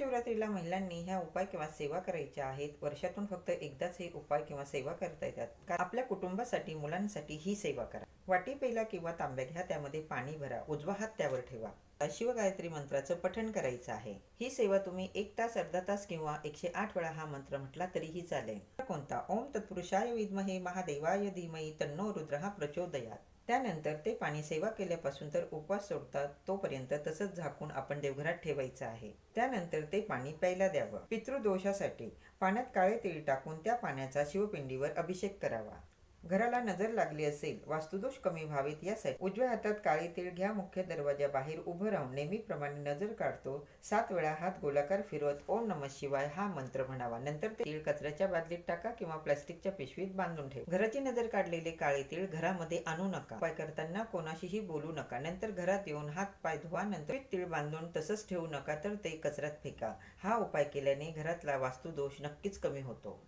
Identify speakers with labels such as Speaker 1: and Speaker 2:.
Speaker 1: महाशिवरात्रीला महिलांनी ह्या उपाय किंवा सेवा करायच्या आहेत. वर्षातून फक्त एकदाच हे उपाय किंवा सेवा करता येतात. का- आपल्या कुटुंबासाठी मुलांसाठी ही सेवा करा. वाटी पेला किंवा तांब्या घ्या त्यामध्ये पाणी भरा. उजवा हात त्यावर ठेवा. शिवगायत्री मंत्राचं पठण करायचं आहे. ही सेवा तुम्ही एक तास अर्धा तास किंवा एकशे आठ वेळा हा मंत्र म्हटला तरीही चालेल. कोणता? ओम तत्पुरुषाय विद्महे महादेवाय धीमही तन्नो रुद्र हा प्रचोदयात. त्यानंतर ते पाणी सेवा केल्यापासून तर उपवास सोडतात तोपर्यंत तसंच झाकून आपण देवघरात ठेवायचं आहे. त्यानंतर ते पाणी प्यायला द्यावं. पितृदोषासाठी पाण्यात काळे तेल टाकून त्या पाण्याचा शिवपिंडीवर अभिषेक करावा. घराला नजर लागली असेल. वास्तुदोष कमी व्हावेत यासाठी उजव्या हातात काळे तीळ घ्या मुख्य दरवाजा बाहेर उभं राहून नेहमीप्रमाणे नजर काढतो. सात वेळा हात गोलाकार फिरवत ओम नम शिवाय हा मंत्र म्हणावा. नंतर ते तीळ कचऱ्याच्या बादलीत टाका किंवा प्लास्टिकच्या पिशवीत बांधून ठेवा. घराची नजर काढलेले काळे तीळ घरामध्ये आणू नका. उपाय करताना कोणाशीही बोलू नका. नंतर घरात येऊन हात पाय धुवा नंतर तीळ बांधून तसंच ठेवू नका तर ते कचऱ्यात फेका. हा उपाय केल्याने घरातला वास्तुदोष नक्कीच कमी होतो.